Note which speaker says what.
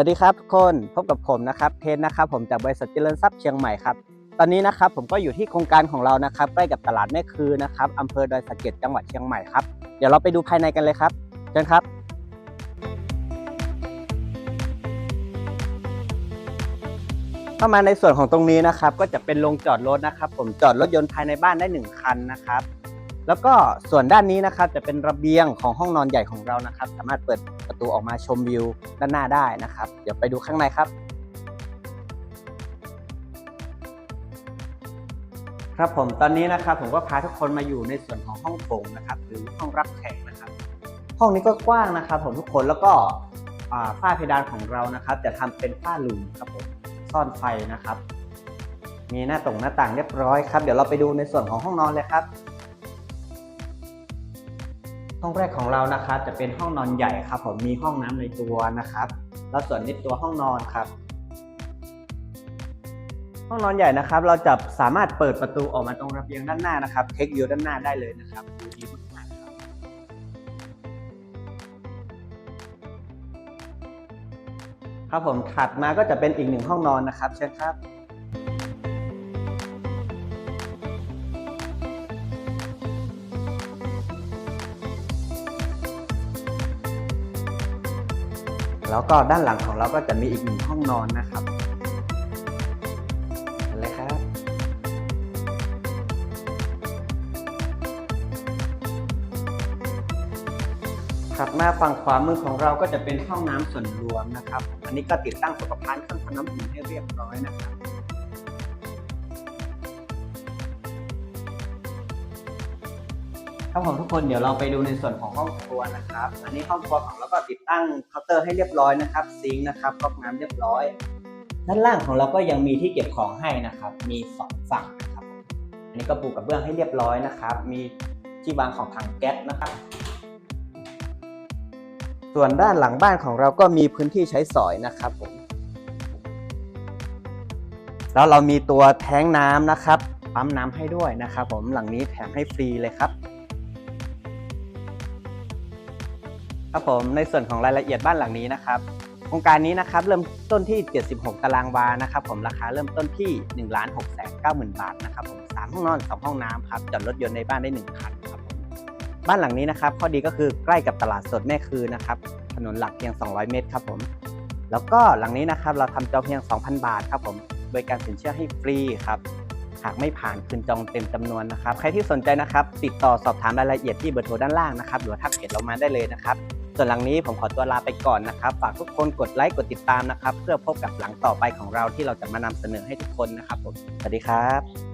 Speaker 1: สวัสดีครับทุกคนพบกับผมนะครับเทนนะครับผมจากบริษัทเจริญทรัพย์เชียงใหม่ครับตอนนี้นะครับผมก็อยู่ที่โครงการของเรานะครับใกล้กับตลาดแม่คือนะครับอำเภอดอยสะเก็ดจังหวัดเชียงใหม่ครับเดี๋ยวเราไปดูภายในกันเลยครับเชิญครับเข้ามาในส่วนของตรงนี้นะครับก็จะเป็นโรงจอดรถนะครับ ผมจอดรถยนต์ภายในบ้านได้หนึ่งคันนะครับ แล้วก็ส่วนด้านนี้นะครับจะเป็นระเบียงของห้องนอนใหญ่ของเรานะครับ สามารถเปิดประตูออกมาชมวิวด้านหน้าได้นะครับ เดี๋ยวไปดูข้างในครับครับผมตอนนี้นะครับผมก็พาทุกคนมาอยู่ในส่วนของห้องโถงนะครับหรือห้องรับแขกนะครับ ห้องนี้ก็กว้างนะครับ ผมทุกคนแล้วก็ฝ้าเพดานของเรานะครับ จะทำเป็นฝ้าหลุมครับผมซ่อนไฟนะครับ มีหน้าต่งหน้าต่างเรียบร้อยครับ เดี๋ยวเราไปดูในส่วนของห้องนอนเลยครับ ห้องแรกของเรานะครับจะเป็นห้องนอนใหญ่ครับผมมีห้องน้ำในตัวนะครับ แล้วส่วนนี้ตัวห้องนอนครับ ห้องนอนใหญ่นะครับ เราจะสามารถเปิดประตูออกมาตรงระเบียงด้านหน้านะครับเทควิวด้านหน้าได้เลยนะครับดีมากครับครับผมถัดมาก็จะเป็นอีกหนึ่งห้องนอนนะครับเชิญครับ แล้วก็ด้านหลังของเราก็จะมีอีกหนึ่งห้องนอนนะครับเห็นเลยครับ ถัดมาฝั่งขวามือของเราก็จะเป็นห้องน้ำส่วนรวมนะครับ อันนี้ก็ติดตั้งสุขภัณฑ์เครื่องทำน้ำอุ่นให้เรียบร้อยนะครับ ครับผมทุกคนเดี๋ยวเราไปดูในส่วนของห้องครัวนะครับ อันนี้ห้องครัวของเราก็ติดตั้งเคาน์เตอร์ให้เรียบร้อยนะครับซิงค์นะครับก๊อกน้ำเรียบร้อย ด้านล่างของเราก็ยังมีที่เก็บของให้นะครับ มีสองฝั่งนะครับ อันนี้ก็ปูกระเบื้องให้เรียบร้อยนะครับ มีที่วางของถังแก๊สนะครับ ส่วนด้านหลังบ้านของเราก็มีพื้นที่ใช้สอยนะครับผมแล้วเรามีตัวแท้งน้ำนะครับปั๊มน้ำให้ด้วยนะครับ ผมหลังนี้แถมให้ฟรีเลยครับ ครับผมในส่วนของรายละเอียดบ้านหลังนี้นะครับโครงการนี้นะครับเริ่มต้นที่ 76 ตารางวานะครับผมราคาเริ่มต้นที่1 6 9 0 0 0 0บาทนะครับผมสามห้องนอน2ห้องน้ำครับจอดรถยนต์ในบ้านได้1คันครับผมบ้านหลังนี้นะครับข้อดีก็คือใกล้กับตลาดสดแม่คือนะครับถนนหลักเพียง 200 เมตรครับผมแล้วก็หลังนี้นะครับเราทำจองเพียง 2,000 บาทครับผมบริการสินเชื่อให้ฟรีครับหากไม่ผ่านคืนจองเต็มจำนวนนะครับ ใครที่สนใจนะครับ ติดต่อสอบถามรายละเอียดที่เบอร์โทรด้านล่างนะครับหรือทักเพจเรามาได้เลยนะครับ ส่วนหลังนี้ผมขอตัวลาไปก่อนนะครับ ฝากทุกคนกดไลค์กดติดตามนะครับ เพื่อพบกับหลังต่อไปของเราที่เราจะมานำเสนอให้ทุกคนนะครับผมสวัสดีครับ